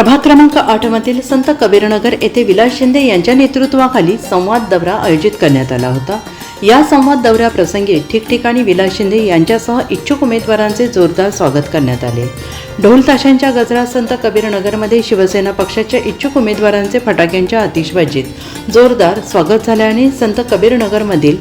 प्रभाग क्रमांक आठ मधील संत कबीरनगर येथे विलास शिंदे यांच्या नेतृत्वाखाली संवाद दौरा आयोजित करण्यात आला होता. या संवाद दौऱ्याप्रसंगी ठिकठिकाणी विलास शिंदे यांच्यासह इच्छुक उमेदवारांचे जोरदार स्वागत करण्यात आले. ढोल ताशांच्या गजरात संत कबीरनगरमध्ये शिवसेना पक्षाच्या इच्छुक उमेदवारांचे फटाक्यांच्या आतिषबाजीत जोरदार स्वागत झाल्याने संत कबीरनगरमधील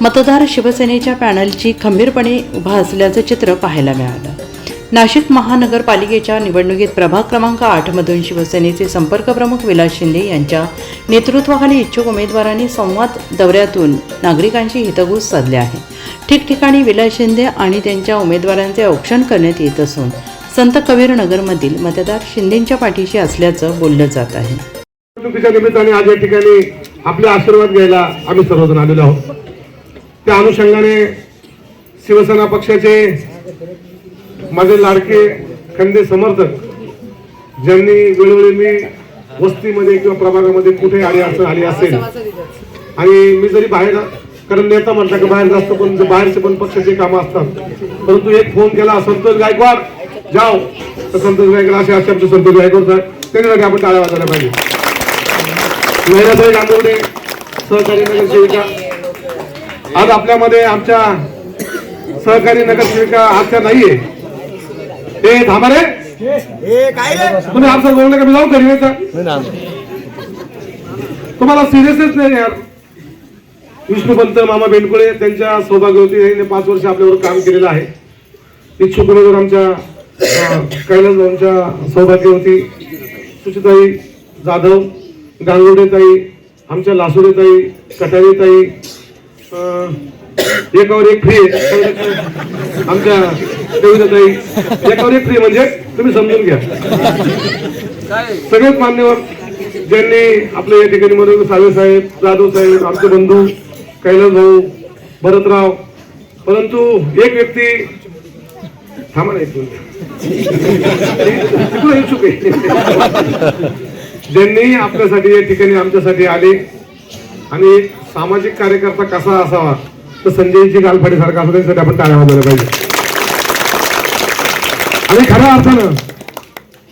मतदार शिवसेनेच्या पॅनलची खंबीरपणे उभा असल्याचं चित्र पाहायला मिळालं. नाशिक महानगरपालिकेच्या निवडणुकीत प्रभाग क्रमांक आठमधून शिवसेनेचे संपर्क प्रमुख विलास शिंदे यांच्या नेतृत्वाखाली इच्छुक उमेदवारांनी संवाद दौऱ्यातून नागरिकांशी हितगुज साधले आहे. ठिकठिकाणी विलास शिंदे आणि त्यांच्या उमेदवारांचे औक्षण करण्यात येत असून संत कबीर नगरमधील मतदार शिंदेंच्या पाठीशी असल्याचं बोललं जात आहे. निमित्ताने आज या ठिकाणी आपले आशीर्वाद घ्यायला आम्ही सर्वजण आलेलो आहोत. त्या अनुषंगाने शिवसेना पक्षाचे माझे लाडके खंदे समर्थक ज्यांनी वेळोवेळी मी वस्तीमध्ये किंवा प्रभागामध्ये कुठे आली असं आली असेल आणि मी जरी बाहेर कारण नेता म्हटलं की बाहेर जास्त पण बाहेरचे पण पक्षाचे कामं असतात परंतु एक फोन केला संतोष गायकवाड जाओ. तर संतोष गायकवाड असे असे आमचे संतोष गायकवाड साहेब त्यांच्यासाठी आपण टाळ्या वाजायला पाहिजे. महिलासाहेब गांगवडे सहकारी नगरसेविका आज आपल्यामध्ये आमच्या सहकारी नगरसेविका आजच्या नाहीये. ते थांबा रे. तुम्ही आमचं बोलू नका मी जाऊ घरी तुम्हाला सिरियसच नाही यार. विष्णुपंत मामा बेंडकुळे त्यांच्या सौभाग्यवती यांनी पाच वर्ष आपल्यावर काम केलेलं आहे. इच्छुक उमेदवार आमच्या कैलास भाऊंच्या सौभाग्यवती सुचिताई जाधव गांगुडेताई आमच्या लासुडेताई कटारीताई एकावर एक फ्री आमच्या कविताताई एकावर एक फ्री म्हणजे तुम्ही समजून घ्या. सगळेच मान्यवर ज्यांनी आपल्या या ठिकाणी मनोज सावे साहेब जाधव साहेब आमचे बंधू कैलास भाऊ भरतराव परंतु एक व्यक्ती थांबा ना एक मिनिट. तिकडून इच्छुक आहे ज्यांनी आपल्यासाठी या ठिकाणी आमच्यासाठी आले आणि सामाजिक कार्यकर्ता कसा असावा तर संजयजी गालफाडी सारखा असं त्यांच्यासाठी आपण टाळ्या वाजवल्या पाहिजे. आणि खऱ्या अर्थानं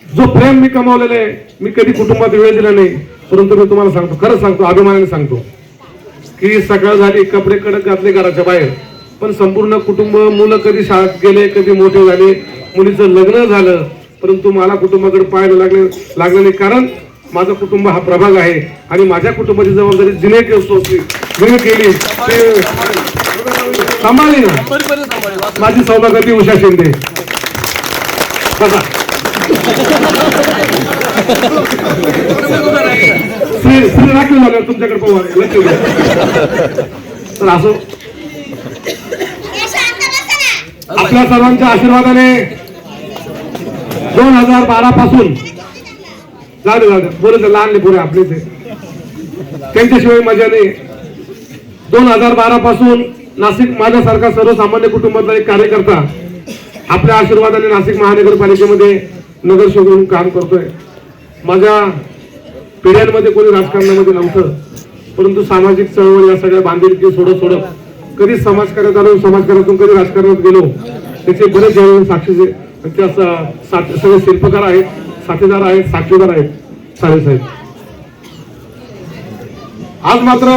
जो प्रेम मी कमावलेला आहे मी कधी कुटुंबात वेळ दिला नाही परंतु मी तुम्हाला सांगतो खरंच सांगतो अभिमानाने सांगतो की सकाळ झाली कपडे कडक घातले घराच्या बाहेर पण संपूर्ण कुटुंब मुलं कधी शाळेत गेले कधी मोठे झाले मुलीचं लग्न झालं परंतु मला कुटुंबाकडे पाहायला लागले लागलं नाही. कारण माझं कुटुंब हा प्रभाग आहे आणि माझ्या कुटुंबाची जबाबदारी जिने के- असतो जिने केली. ते सांभाळली ना? माझी सौभाग्यवती उषा शिंदे. श्री श्री राखीव झाल्यावर तुमच्याकडे पवार तर असो. आपल्या सर्वांच्या आशीर्वादाने दोन हजार बारा पासून जाऊ दे जाऊ दे. बोलत लहान पुरे आपले ते. त्यांच्याशिवाय मजा नाही. दोन हजार बारा पासून नाशिक माझ्यासारखा सर्वसामान्य कुटुंबातला एक कार्यकर्ता आपल्या आशीर्वादाने नाशिक महानगरपालिकेमध्ये नगरसेवक म्हणून काम करतोय. माझ्या पिढ्यांमध्ये कोणी राजकारणामध्ये नव्हतं परंतु सामाजिक चळवळ या सगळ्या बांधिलकी सोडत सोडत कधी समाजकार्यात आलो समाजकार्यातून कधी राजकारणात गेलो त्याचे बरेच जण साक्षीचे त्या सगळे शिल्पकार आहेत साथीदार आहेत साक्षीदार आहेत साहेब. आज मात्र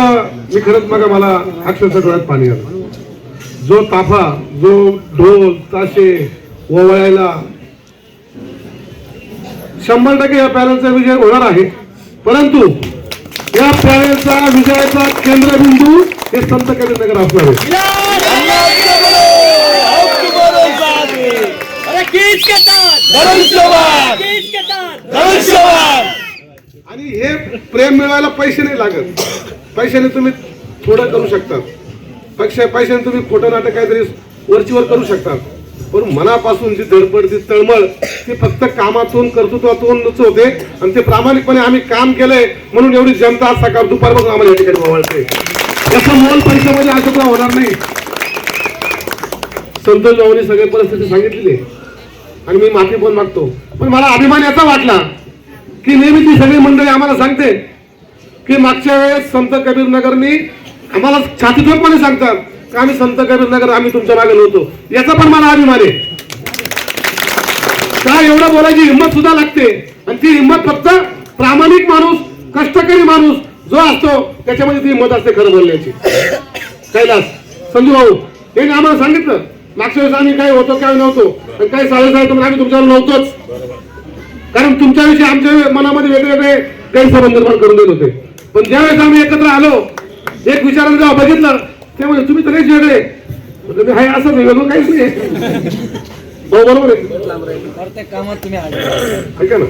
मी खरंच बघा मला अक्षरशः डोळ्यात पाणी आलं. जो ताफा जो ढोल ताशे ओवळायला शंभर टक्के या पॅनलचा विजय होणार आहे. परंतु या पॅनलचा विजयाचा केंद्रबिंदू हे संत कबीर नगर असणार आहे. आणि हे प्रेम मिळवायला पैसे नाही लागत. पैशाने तुम्ही थोडं करू शकतात. पैशा पैशाने तुम्ही खोटं नाटक काहीतरी वरचीवर करू शकतात. पण मनापासून जी धडपड जी तळमळ ती फक्त कामातून कर्तृत्वातून होते. आणि ते प्रामाणिकपणे आम्ही काम केलंय म्हणून एवढी जनता आज सकाळ दुपारपासून आम्हाला या ठिकाणी वळते. याचं मोल पैशामध्ये अशा होणार नाही. संतोष भाऊनी सगळी परिस्थिती सांगितलेली आहे. आणि मी माफी पण मागतो. पण मला अभिमान याचा वाटला की नेहमी ती सगळी मंडळी आम्हाला सांगते की मागच्या वेळेस संत कबीरनगरनी आम्हाला छातीतोडपणे सांगतात की आम्ही संत कबीरनगर आम्ही तुमच्या मागे नव्हतो. याचा पण मला अभिमान आहे. का एवढं बोलायची हिंमत सुद्धा लागते. आणि ती हिंमत फक्त प्रामाणिक माणूस कष्टकरी माणूस जो असतो त्याच्यामध्ये ती हिंमत असते खरं बोलण्याची. कैलास संजू भाऊ हे आम्हाला सांगितलं मागच्या वेळेस आम्ही काय होतो काय नव्हतो आणि काही साडे साडे आम्ही तुमच्यावर नव्हतोच. कारण तुमच्याविषयी आमच्या मनामध्ये वेगवेगळे गैरसंबंध निर्माण करून देत होते. पण ज्यावेळेस आम्ही एकत्र आलो एक विचारानं जेव्हा बघितलं त्यामुळे म्हणजे तुम्ही तर वेगळे. म्हणजे मी हाय असं वेगळं काहीच नाही. हो बरोबर आहे. कामात तुम्ही ऐका ना?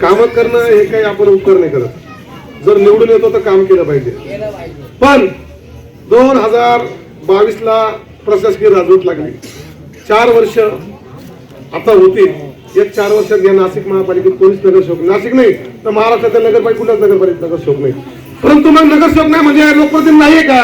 काम करणं हे काही आपण उपकार नाही करत. जर निवडून येतो तर काम केलं पाहिजे. केलं पाहिजे पण दोन हजार बावीस ला प्रशासकीय राजवट लागली. चार वर्ष आता होतील. एक चार वर्षात घ्या नाशिक महापालिकेत कोणीच नगरसेवक नाशिक नाही तर महाराष्ट्रातील नगरपालिका कुठल्याच नगरपालिकेत नगरसेवक नाही. परंतु मग नगरसेवक नाही म्हणजे लोकप्रतिनिधी नाहीये का?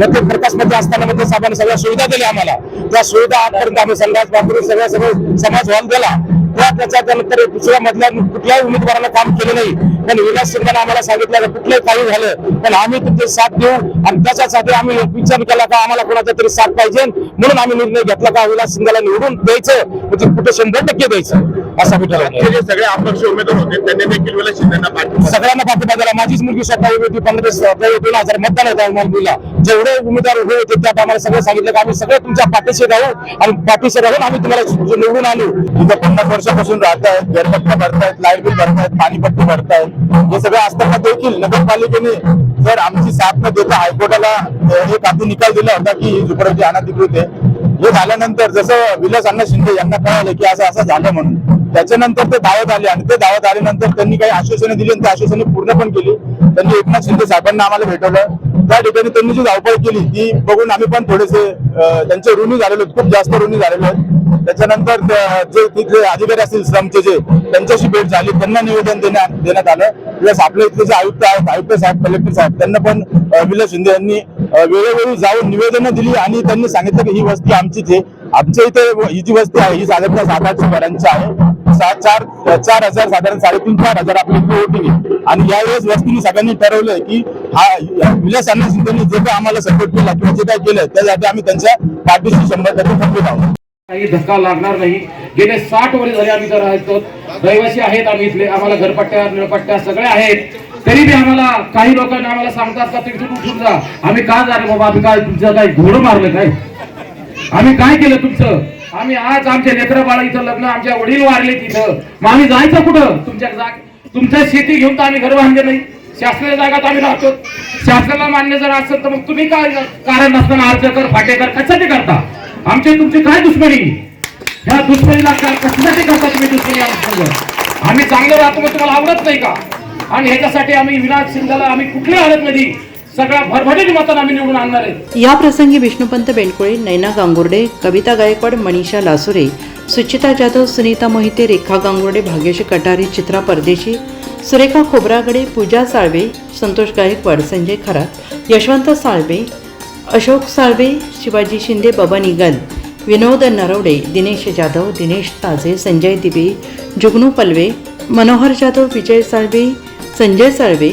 नक्की प्रकाशमध्ये असताना म्हणजे साहेबांनी सगळ्या सुविधा दिल्या आम्हाला. त्या सुविधा आजपर्यंत आम्ही संघात वापरून सगळ्या सगळं समाज हॉल दिला त्या त्याच्या त्यानंतर दुसऱ्या मधल्या कुठल्याही उमेदवाराला काम केलं नाही. पण विलास सिंगाने आम्हाला सांगितलं की कुठलंही काही झालं पण आम्ही तुमचे साथ देऊ आणि त्याच्यासाठी आम्ही विचार केला का आम्हाला कोणाचा तरी साथ पाहिजे. म्हणून आम्ही निर्णय घेतला का विलास सिंगाला निवडून द्यायचं म्हणजे कुठे शंभर टक्के द्यायचं असा जे सगळे अपक्ष उमेदवार होते त्यांनी देखील वेळेला शिंदेना सगळ्यांना पाठिंबा दिला. माझीच मुलगी स्वतः होती पंधरा दोन हजार मतदान होतं मुलीला जेवढे उमेदवार उभे होते त्या आम्हाला सगळं सांगितलं की आम्ही सगळं तुमच्या पाठीशी राहू आणि पाठीशी राहून आम्ही तुम्हाला निवडून आणू. इथं पन्नास वर्षापासून राहतायत घरपट्टा भरतायत लाइट बिल भरतायत पाणीपट्टी भरतायत. हे सगळं असताना देखील नगरपालिकेने जर आमची साथ न देता हायकोर्टाला एक आधी निकाल दिला होता की ही झोपडपट्टी अनधिकृत आहे. हे झाल्यानंतर जसं विलास अण्णा शिंदे यांना कळालं की असं असं झालं म्हणून त्याच्यानंतर ते दावत आले आणि ते दावत आल्यानंतर त्यांनी काही आश्वासने दिली आणि ते आश्वासने पूर्ण पण केली. त्यांनी एकनाथ शिंदे साहेबांना आम्हाला भेटवलं. त्या ठिकाणी त्यांनी जी धावपळ केली ती बघून आम्ही पण थोडेसे त्यांचे ऋणी झालेलो आहेत खूप जास्त ऋणी झालेलो आहेत त्याच्यानंतर जे तिथले अधिकारी असतील श्रमचे जे त्यांच्याशी भेट झाली. त्यांना निवेदन देण्यात देण्यात आलं. प्लस आपले इथले जे आयुक्त आहेत आयुक्त साहेब कलेक्टर साहेब त्यांना पण विलास शिंदे यांनी वेळोवेळी जाऊन निवेदनं दिली आणि त्यांनी सांगितलं की ही वस्ती आमचीच आहे. आमच्या इथे ही जी वस्ती आहे ही साधारणतः सात आठशे घरांची आहे. सात चार चार हजार साधारण साडेतीन चार हजार आपली होती आणि यावेळेस वस्तीने सगळ्यांनी ठरवलंय की हा विलास अण्णा शिंदेनी जे काय आम्हाला सपोर्ट केला किंवा जे काय केलं त्यासाठी आम्ही त्यांच्या पाठीशी शंभर टक्के खंबीर आहोत काही धक्का लागणार नाही. गेले साठ वर्ष झाले आम्ही तर राहतो. रहिवासी आहेत आम्ही इथले. आम्हाला घरपट्ट्या निळपट्ट्या सगळ्या आहेत. तरी बी आम्हाला काही लोकांना आम्हाला सांगतात का तिथून उठून जा आम्ही का जाणार बाबा? आम्ही काय तुमचं काय घोडं मारलं काय? आम्ही काय केलं तुमचं? आम्ही आज आमच्या लेकरं बाळा इथं लग्न आमच्या वडील वारले तिथं. मग आम्ही जायचं कुठं? तुमच्या जाग तुमच्या शेती घेऊन तर आम्ही घर बांधले नाही. शासनाच्या जागात आम्ही राहतो. शासनाला मान्य जर असेल तर मग तुम्ही काय कारण नसताना अर्ज कर फाटेकर कशासाठी करता? आमचे तुमची काय दुश्मनी? ह्या दुश्मनीला का- कशासाठी करता तुम्ही दुश्मनी आमच्यासोबत आम्ही चांगलं राहतो मग तुम्हाला आवडत नाही का? आणि ह्याच्यासाठी आम्ही विनाश सिंगाला आम्ही कुठल्या हालतमध्ये सगळ्या भरभरीने मतान आम्ही निवडून आणणार आहे. या प्रसंगी विष्णुपंत बेंडकोळे नैना गांगुर्डे कविता गायकवाड मनीषा लासुरे सुचिता जाधव सुनीता मोहिते रेखा गांगुर्डे भाग्यश्री कटारे चित्रा परदेशी सुरेखा खोबरागडे पूजा साळवे संतोष गायकवाड संजय खरात यशवंत साळवे अशोक साळवे शिवाजी शिंदे बबन इगल विनोद नरवडे दिनेश जाधव दिनेश ताजे संजय दिबे जुगनू पलवे मनोहर जाधव विजय साळवे संजय साळवे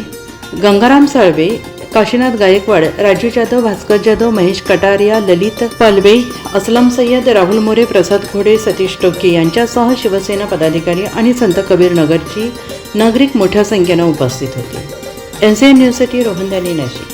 गंगाराम साळवे काशीनाथ गायकवाड राजू जाधव भास्कर जाधव महेश कटारिया ललित पालवे असलम सय्यद राहुल मोरे प्रसाद घोडे सतीश टोके यांच्यासह शिवसेना पदाधिकारी आणि संत कबीर नगरची नागरिक मोठ्या संख्येनं उपस्थित होते. एन सी एन न्यूजसाठी रोहन दानी नाशिक.